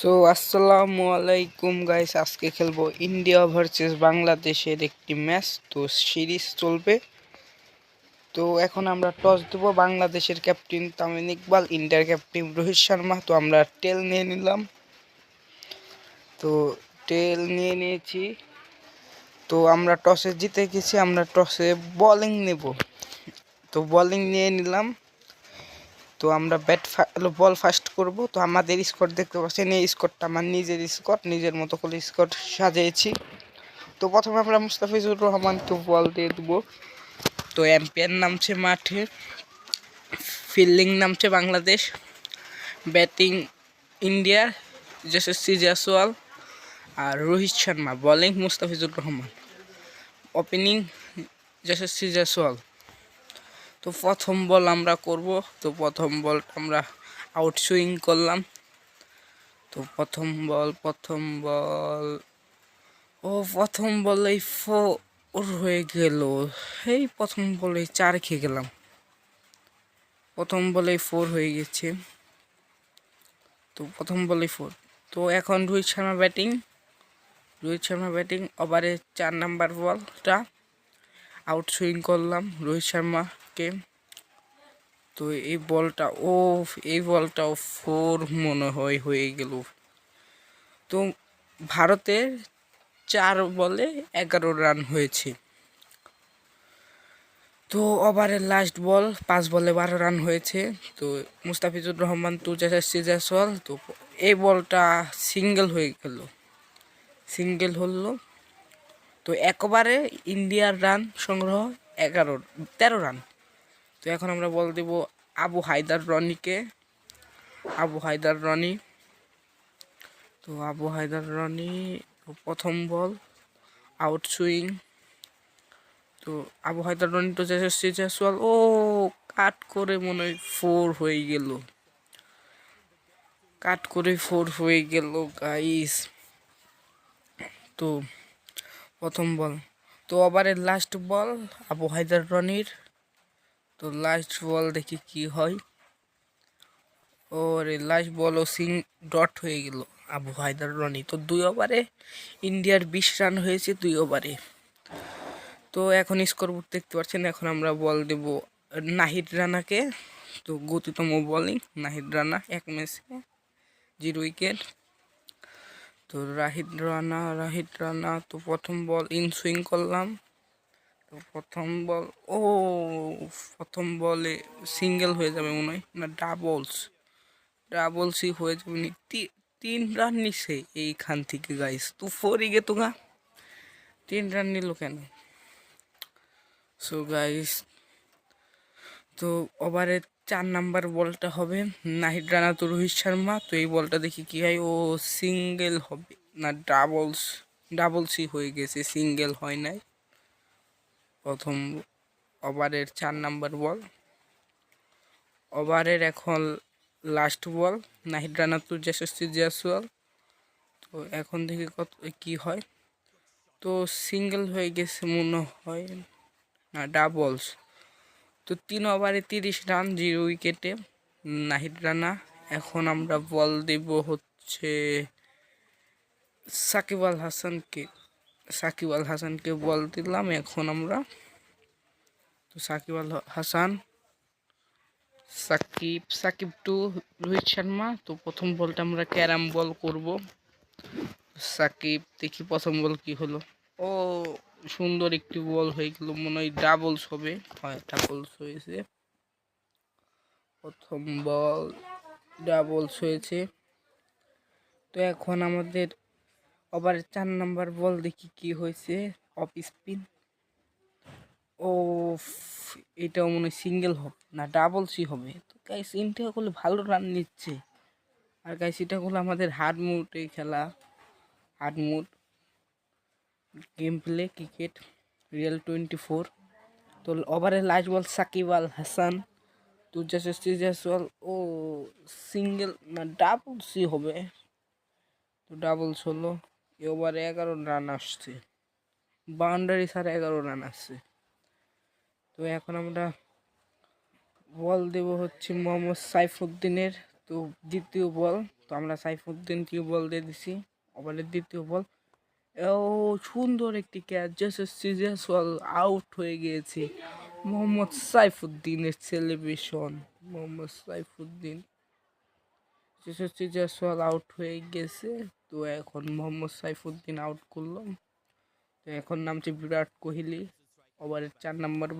So, আসসালামু আলাইকুম guys আজকে খেলব ইন্ডিয়া ভার্সেস বাংলাদেশের একটি ম্যাচ তো সিরিজ চলবে। তো এখন আমরা টস দেবো বাংলাদেশের ক্যাপ্টেন তামিম ইকবাল ইন্ডিয়ার ক্যাপ্টেন রোহিত শর্মা। তো আমরা টেল নিয়ে নিলাম। তো টেল নিয়ে নিয়েছি। তো আমরা টসে জিতে গেছি, আমরা টসে বলিং নেব। তো বলিং নিয়ে নিলাম। তো আমরা ব্যাট বল ফার্স্ট করব। তো আমাদের স্কোর দেখতে পাচ্ছেন, এই স্কোরটা আমার নিজের স্কোর নিজের মতো করে স্কোর সাজিয়েছি। তো প্রথমে আমরা মুস্তাফিজুর রহমানকে বল দিয়ে দেবো। তো এম্পায়ার নামছে মাঠে, ফিল্ডিং নামছে বাংলাদেশ ব্যাটিং ইন্ডিয়ার যশস্বী জয়সওয়াল আর রোহিত শর্মা। বলিং মুস্তাফিজুর রহমান। ওপেনিং যশস্বী জয়সওয়াল তো প্রথম বল আমরা করব, তো প্রথম বল আমরা আউট সুইং করলাম। তো প্রথম বল প্রথম বল, ও প্রথম বলেই ফোর হয়ে গেল। এই প্রথম বলে চার খেয়ে গেলাম। প্রথম বলেই ফোর হয়ে গেছে। তো প্রথম বলেই ফোর তো এখন রোহিত শর্মা ব্যাটিং রোহিত শর্মা ব্যাটিং ওভারে চার নাম্বার বলটা আউট সুইং করলাম। রোহিত শর্মাকে তো এই বলটা ও এই বলটাও ফোর মনে হয় হয়ে গেল। তো ভারতের চার বলে এগারো রান হয়েছে। তো ওভারের লাস্ট বল, পাঁচ বলে বারো রান হয়েছে। তো মুস্তাফিজুর রহমান টু জয়সওয়াল তো এই বলটা সিঙ্গেল হয়ে গেল। সিঙ্গেল হলো, তো একবারে ইন্ডিয়ার রান সংগ্রহ এগারো, তেরো রান। তো এখন আমরা বল দেব আবু হায়দার রনিকে। আবু হায়দার রনি। তো আবু হায়দার রনি, প্রথম বল আউট সুইং তো আবু হায়দার রনি তো যশস্বী জয়সওয়াল ও কাট করে মনে হয় ফোর হয়ে গেল। কাট করে ফোর হয়ে গেল গাইস তো প্রথম বল। তো ওভারের লাস্ট বল, আবু হায়দার রনির। তো লাস্ট বল দেখি কি হয়। ওর লাস্ট বল ও সিং ডট হয়ে গেল। আবু হায়দার রনি, তো দুই ওভারে ইন্ডিয়ার বিশ রান হয়েছে দুই ওভারে তো এখন স্কোর দেখতে পাচ্ছেন, এখন আমরা বল দেব নাহিদ রানাকে। তো গতিতম বোলিং নাহিদ রানা এক ম্যাচে জিরো উইকেট তো রাহিদ রানা রাহিদ রানা, তো প্রথম বল ইন সুইং করলাম। তো প্রথম বল, ও, প্রথম বলে সিঙ্গেল হয়ে যাবে মনে হয়, না ডাবলস ডাবলসই হয়ে যাবে তিন রান নিছে এইখান থেকে গাইস তো ফোরই গে তো গা তিন রান নিল কেন? সো গাইস তো ওভারে চার নাম্বার বলটা হবে নাহিদ রানা তো রোহিত শর্মা। তো এই বলটা দেখি কি হয়, ও সিঙ্গেল হবে, না ডাবলস ডাবলসই হয়ে গেছে সিঙ্গেল হয় নাই। প্রথম ওভারের চার নাম্বার বল। ওভারের এখন লাস্ট বল, নাহিদ রানা তো যশস্বী জয়সওয়াল। তো এখন থেকে কত, কি হয়? তো সিঙ্গেল হয়ে গেছে মনে হয় না ডাবলস তো তিন ওভারে তিরিশ রান জিরো উইকেটে নাহিদ রানা। এখন আমরা বল দেব হচ্ছে সাকিব আল হাসানকে। সাকিব আল হাসানকে বল দিলাম, এখন আমরা। তো সাকিব আল হাসান, সাকিব সাকিব টু রোহিত শর্মা। তো প্রথম বলটা আমরা ক্যারাম বল করব। সাকিব, দেখি প্রথম বল কি হলো। ও, সুন্দর একটি বল হয়ে গেল, মনে হয় ডাবলস হবে। হয় ডাবলস হয়েছে। প্রথম বল ডাবলস হয়েছে। তো এখন আমাদের আবার চার নাম্বার বল দেখি কি হয়েছে, অফ স্পিন। ও এটাও মনে হয় সিঙ্গেল হবে, না ডাবল সি হবে। তো গাইস ইন্ডিয়া করলে ভালো রান নিচ্ছে। আর গাইস এটা হলো আমাদের হার্ড মুডে খেলা। Hard mood game play cricket real twenty four তো ওভারের লাস্ট বল সাকিব আল হাসান তো যশস্বী জয়সওয়াল ও সিঙ্গেল না ডাবল সি হবে। তো ডাবলস হলো এ ওভারে এগারো রান আসছে। বাউন্ডারি ছাড়া এগারো রান আসছে তো এখন আমরা বল দেব হচ্ছে মোহাম্মদ সাইফুদ্দিনের। তো দ্বিতীয় বল তো আমরা সাইফুদ্দিনকে বল দিয়ে দিছি। ওভারের দ্বিতীয় বল ও, সুন্দর একটি ক্যাচ জাসি জয়সওয়াল আউট হয়ে গিয়েছে। মোহাম্মদ সাইফুদ্দিনের সেলিব্রেশন মোহাম্মদ সাইফুদ্দিন। যশস্বী জয়সওয়াল আউট হয়ে গেছে। তো এখন মোহাম্মদ সাইফুদ্দিন আউট করল। তো এখন নামছে বিরাট কোহলি ওভারের চার নম্বর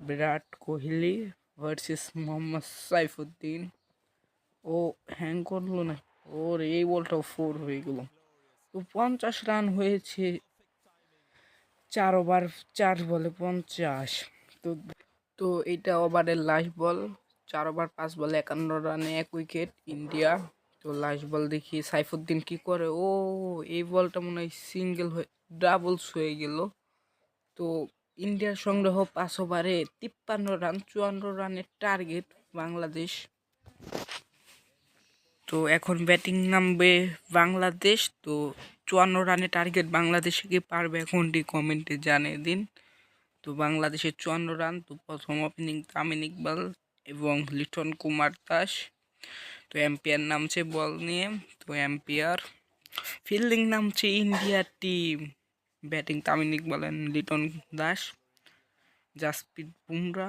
বিরাট কোহলি ভার্সেস মোহাম্মদ সাইফুদ্দিন। ও হ্যাং করল না। ওর এই বলটাও ফোর হয়ে গেল। তো পঞ্চাশ রান হয়েছে, চার ওভার চার বলে পঞ্চাশ। তো তো এটা ওভারের লাস্ট বল চার ওভার পাঁচ বলে একান্ন রানে এক উইকেট ইন্ডিয়া তো লাস্ট বল দেখি সাইফুদ্দিন কি করে? ও, এই বলটা মনে হয় সিঙ্গেল হয়ে ডাবলস হয়ে গেল। তো ইন্ডিয়ার সংগ্রহ পাঁচ ওভারে তিপ্পান্ন রান, চুয়ান্ন রানের টার্গেট বাংলাদেশ। তো এখন ব্যাটিং নামবে বাংলাদেশ, তো চুয়ান্ন রানের টার্গেট বাংলাদেশে কি পারবে এখনটি কমেন্টে জানিয়ে দিন। তো বাংলাদেশের চুয়ান্ন রান, তো প্রথম ওপেনিং তামিন ইকবাল এবং লিটন কুমার দাস। তো এম্পিয়ার নামছে বল নিয়ে, তো এম্পিয়ার ফিল্ডিং নামছে India team. Batting Tamim and Liton Das, Jasprit Bumrah.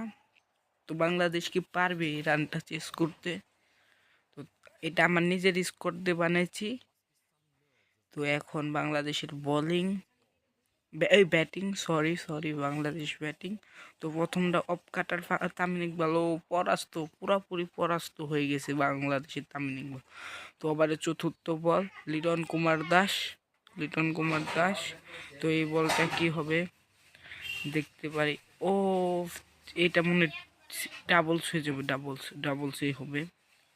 তো বাংলাদেশ কি পারবে এই রানটা চেস করতে? তো এটা আমার নিজের স্কোর দিয়ে বানিয়েছি তো এখন বাংলাদেশের বোলিং এই batting sorry sorry Bangladesh batting তো প্রথমটা অফ কাটার তামিন ও পরাস্ত, পুরাপুরি পরাস্ত হয়ে গেছে বাংলাদেশের তামিন ইকবাল। তো আবার চতুর্থ বল, লিটন কুমার দাস, লিটন কুমার দাস। তো এই বলটা কি হবে? দেখতে পারি। ও, এটা মনে ডাবলস হয়ে যাবে ডাবলস ডাবলসই হবে।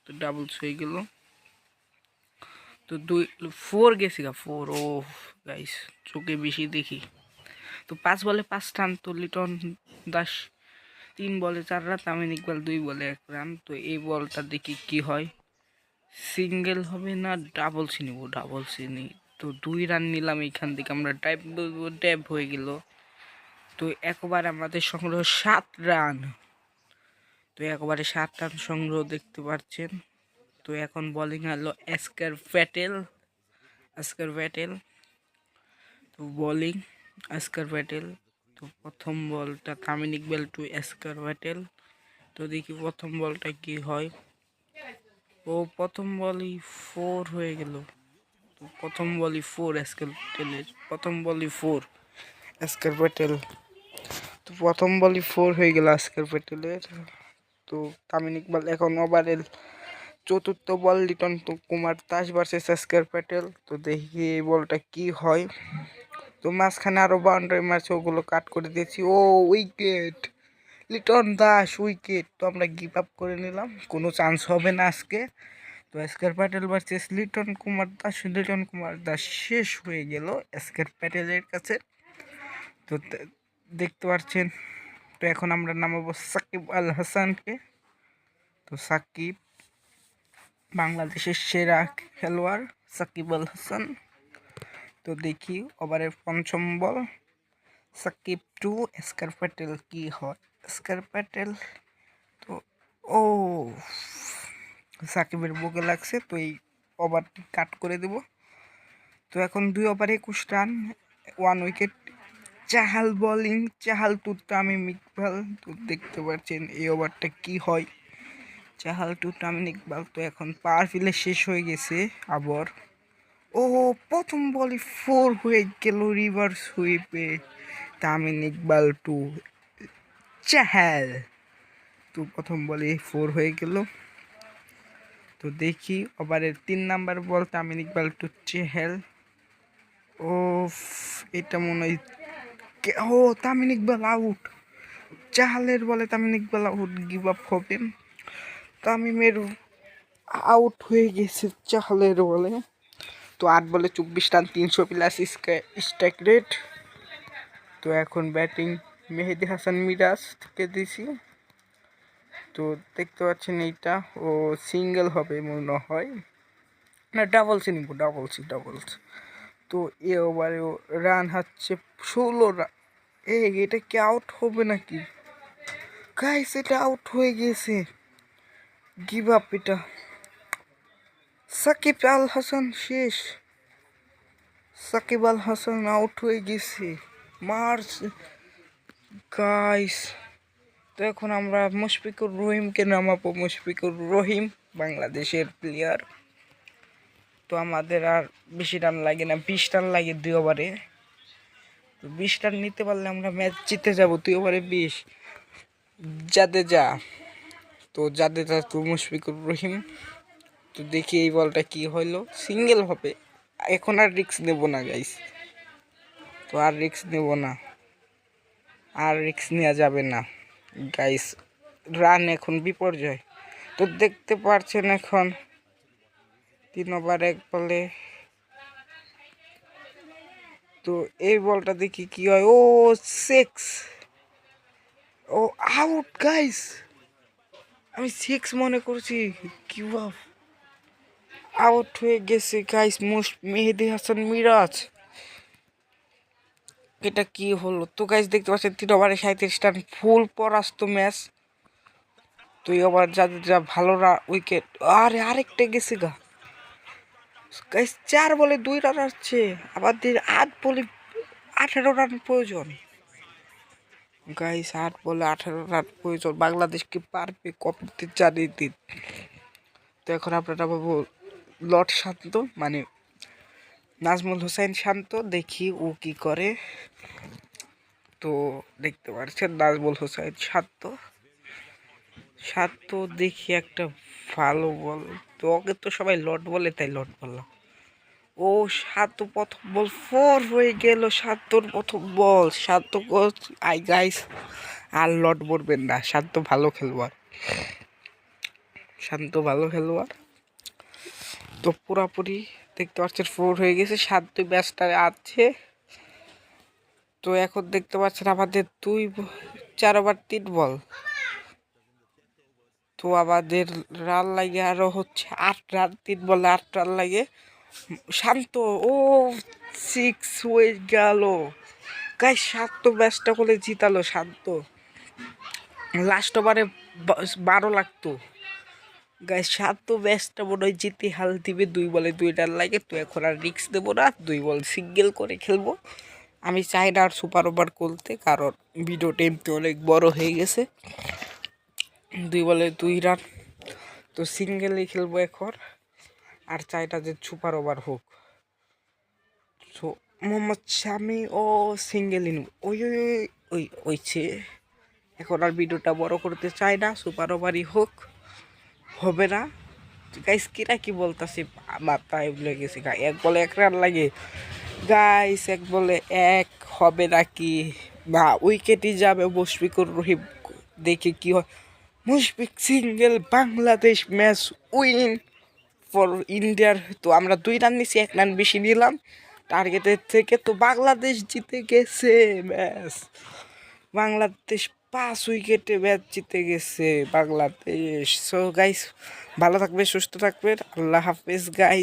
তো ডাবলস হয়ে গেল। তো দুই ফোর গেছি গা ফোর ও গাইস চোখে বেশি দেখি। তো পাঁচ বলে পাঁচ রান তো লিটন দাস তিন বলে চার রান তামিন ইকবাল দুই বলে এক রান। তো এই বলটা দেখি কি হয়। সিঙ্গেল হবে না ডাবলসই নিব ডাবলসই নিই তো দুই রান নিলাম এইখান থেকে, আমরা ড্যাব ড্যাব হয়ে গেল। তো একবার আমাদের সংগ্রহ সাত রান। তো একবারে সাত রান সংগ্রহ দেখতে পাচ্ছেন তো এখন বোলিং হলো এসকার প্যাটেল আস্কার প্যাটেল তো বোলিং আস্কার প্যাটেল তো প্রথম বলটা তামিন ইকবাল টু এসকার প্যাটেল তো দেখি প্রথম বলটা কি হয়। ও প্রথম বলই ফোর হয়ে গেল। তো প্রথম বলই ফোর এসকার প্যাটেলের প্রথম বলই ফোর এসকার প্যাটেল তো প্রথম বলই ফোর হয়ে গেল আস্কার প্যাটেলের তো তামিন ইকবাল এখন ওভারের চতুর্থ বল লিটন কুমার দাস ভার্সেস এসকার প্যাটেল তো দেখি এই বলটা কি হয়। তো মাঝখানে আরও বাউন্ডারি মারছে ওগুলো কাট করে দিয়েছি। ও উইকেট লিটন দাস উইকেট তো আমরা গিভ আপ করে নিলাম। কোনো চান্স হবে না আজকে। তো এসকার প্যাটেল ভার্সেস লিটন কুমার দাস। লিটন কুমার দাস শেষ হয়ে গেল এসকার প্যাটেলের কাছে। তো দেখতে পাচ্ছেন তো এখন আমরা নামাবো সাকিব আল হাসানকে। তো সাকিব বাংলাদেশের সেরা খেলোয়াড় সাকিব আল হাসান। তো দেখি ওভারের পঞ্চম বল। সাকিব টু, এসকার প্যাটেল কি হয়? এসকার প্যাটেল তো, ও, সাকিবের বুকে লাগছে, তো এই ওভারটি কাট করে দেব। তো এখন দুই ওভারে একুশ run one wicket Chahal bowling Chahal to আমি ইকবাল। তো দেখতে পাচ্ছেন এই ওভারটা কি হয়? চাহাল টু তামিম ইকবাল তো এখন পাওয়ার ফিলে শেষ হয়ে গেছে আবার। ও, প্রথম বলে ফোর হয়ে গেল রিভার্স হুইপে তামিন ইকবাল টু চাহাল। তো প্রথম বলে ফোর হয়ে গেল। তো দেখি ওভারের তিন number ball Tamim Iqbal to Chahal. ও এটা মনে হয় ও তামিন ইকবাল আউট চাহালের বলে Tamim Iqbal out give up হবে। তামিমের আউট হয়ে গেছে চালের বলে। তো আট বলে চব্বিশ রান, তিনশো প্লাস স্ট্রাইক রেট তো এখন ব্যাটিং মেহেদি হাসান মিরাজ থেকে দিছি। তো দেখতে পাচ্ছেন এইটা, ও সিঙ্গেল হবে মনে হয়। না ডাবলসই নিব ডাবলসই ডাবলস তো এ ওভারে রান হচ্ছে ষোলো রান এই, এটা কি আউট হবে নাকি? গাইস এটা আউট হয়ে গেছে। গিভ আপ এটা। সাকিব আল হাসান শেষ। সাকিব আল হাসান আউট হয়ে গেছে। মার্চ গাইস তো এখন আমরা মুশফিকুর রহিমকে নামাবো। মুশফিকুর রহিম বাংলাদেশের প্লেয়ার তো আমাদের আর বেশি রান লাগে না। বিশ রান লাগে দুই ওভারে তো বিশ রান নিতে পারলে আমরা ম্যাচ জিতে যাব দুই ওভারে বিশ। জাদেজা তো জাদেজা তো মুশফিকুর রহিম, তো দেখি এই বলটা কি হইল? সিঙ্গেল হবে। এখন আর রিক্স নেব না গাইস তো আর রিক্স নেব না। আর রিক্স নেওয়া যাবে না গাইস রান এখন বিপর্যয়। তো দেখতে পারছেন এখন তিন ওভার এক বলে। তো এই বলটা দেখি কি হয়? ও সিক্স ও আউট গাইস আমি সিক্স মনে করছি, কি বাপ। আউট হয়ে গেছে গাইস মোস্ট মেহেদি হাসান মিরাজ। এটা কি হলো? তো গাইস দেখতে পাচ্ছেন, তিন ওভারে সাঁত্রিশ রান ফুল পরাস্ত ম্যাচ তুই ওভার যাদের যা ভালো উইকেট আরে, আরেকটা গেছে গা। গাইস চার বলে দুই রান আসছে, আবার দিয়ে আট বলে আঠেরো রান প্রয়োজন। গাইস, আট বলে আঠেরো রান প্রয়োজন। বাংলাদেশকে পারবে কপতে চারিয়ে দিন। তো এখন আপনারা বাবু লট শান্ত মানে নাজমুল হোসেন শান্ত, দেখি ও কি করে। তো দেখতে পাচ্ছেন, নাজমুল হোসেন শান্ত। শান্ত দেখি একটা ভালো বল। তো ওকে তো সবাই লট বলে, তাই লট বললাম। ও সাত প্রথম বল ফোর হয়ে গেল, সাতর প্রথম বল সাত আই গাইস আর লট বলবেন না। শান্ত ভালো খেলোয়াড়। শান্ত ভালো খেলোয়াড়। তো পুরাপুরি দেখতে পাচ্ছেন ফোর হয়ে গেছে, সাত ব্যাচটা আছে। তো এখন দেখতে পাচ্ছেন আমাদের দুই চার ওভার তিন বল। তো আমাদের রান লাগে আরও হচ্ছে আট রান তিন বলে আট রান লাগে শান্ত, ও সিক্স হয়ে গেল। গাই শান্ত ম্যাচটা করে জিতালো, শান্ত। লাস্ট ওভারে বারো লাগতো। গাই শান্ত ম্যাচটা মনে হয় জিতে হাল দিবে দুই বলে, দুই রান লাগে। তো এখন আর রিক্স দেবো না, দুই বল সিঙ্গেল করে খেলব। আমি চাই না আর সুপার ওভার করতে, কারণ ভিডিওটা এমনি অনেক বড় হয়ে গেছে। দুই বলে দুই রান তো সিঙ্গেলই খেলব এখন। আর চাই না যে সুপার ওভার হোক। সো, মোহাম্মদ শামি ও সিঙ্গেল ইন ওই ওই ওই ওই, ওইছে। এখন আর ভিডিওটা বড় করতে চাই না, সুপার ওভারই হোক, হবে না। গাইস কিরা কি বলতাছি? মাথায় ভুলে গেছে। গা, এক বলে এক রান লাগে। গাইস এক বলে এক, হবে নাকি বা, উইকেটই যাবে মুশফিকুর রহিম। দেখে কি হয়। Mushfiq single, Bangladesh match win. For ইন্ডিয়ার তো আমরা দুই রান নিছি, এক রান বেশি নিলাম। টার্গেটের থেকে তো বাংলাদেশ জিতে গেছে ম্যাচ বাংলাদেশ পাঁচ উইকেটে ম্যাচ জিতে গেছে বাংলাদেশ। সো গাইস ভালো থাকবে সুস্থ থাকবে আল্লাহ হাফেজ গাইস